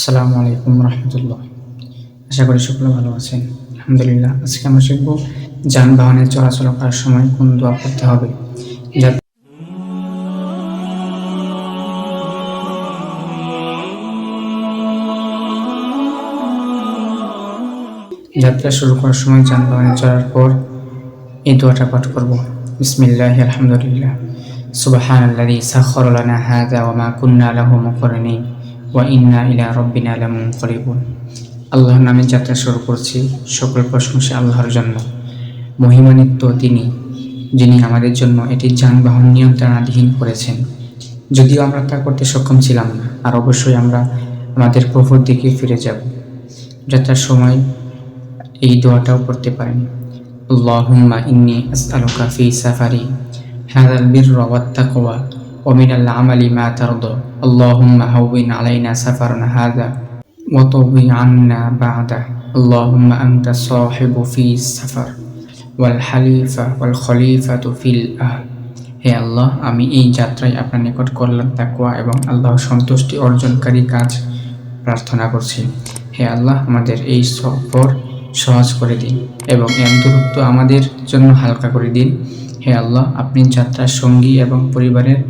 আসসালামু আলাইকুম রহমতুল্লাহ। আশা করি সকলে ভালো আছেন। আলহামদুলিল্লাহ, আজকে আমরা শিখব যানবাহনে চলাচল করার সময় কোন দোয়া করতে হবে। যাত্রা শুরু করার সময় যানবাহনে চলার পর এই দোয়াটা পাঠ করব। বিসমিল্লাহ, আলহামদুলিল্লাহ। সুবহান আল্লাযী সাখখারা লানা মা কুন্না লাহু মুকরিনিন ওয়া ইন্না ইলা রব্বিন আলামুন করিবুন আল্লাহর নামে যাত্রা শুরু করছি, সকল প্রশংসা আল্লাহর জন্য। মহিমান্বিত তিনি, যিনি আমাদের জন্য এটি যানবাহন নিয়ন্ত্রণাধীন করেছেন। যদিও আমরা তা করতে সক্ষম ছিলাম না, আর অবশ্যই আমরা আমাদের প্রভুর দিকে ফিরে যাব। যাত্রার সময় এই দোয়াটাও করতে পারেন। আল্লাহ ইন্নি আসআলুকা ফি সাফারি হ্যাঁ বীর রবাত্তা কোয়া ومن العمل ما ترضى اللهم هون علينا سفرنا هذا وطوي عنا بعده اللهم أنت الصاحب في السفر والحليفة والخليفة في الأهل হে আল্লাহ আমি এই যাত্রায় আপনার নিকট কল্যাণ তাকুয়া এবং আল্লাহ সন্তুষ্টি অর্জনকারী কাজ প্রার্থনা করছি হে আল্লাহ আমাদের এই সফর সহজ করে দিন এবং এর দূরত্ব আমাদের জন্য হালকা করে দিন। হে আল্লাহ, আপনি যাত্রার সঙ্গী এবং পরিবারের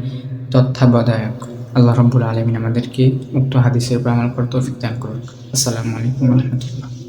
তত্ত্বাবধায়ক। আল্লাহ রব্বুল আলমিন আমাদেরকে উক্ত হাদিসের উপর আমল করতে দান করুন আসসালামু আলাইকুম রহমতুল্লাহ।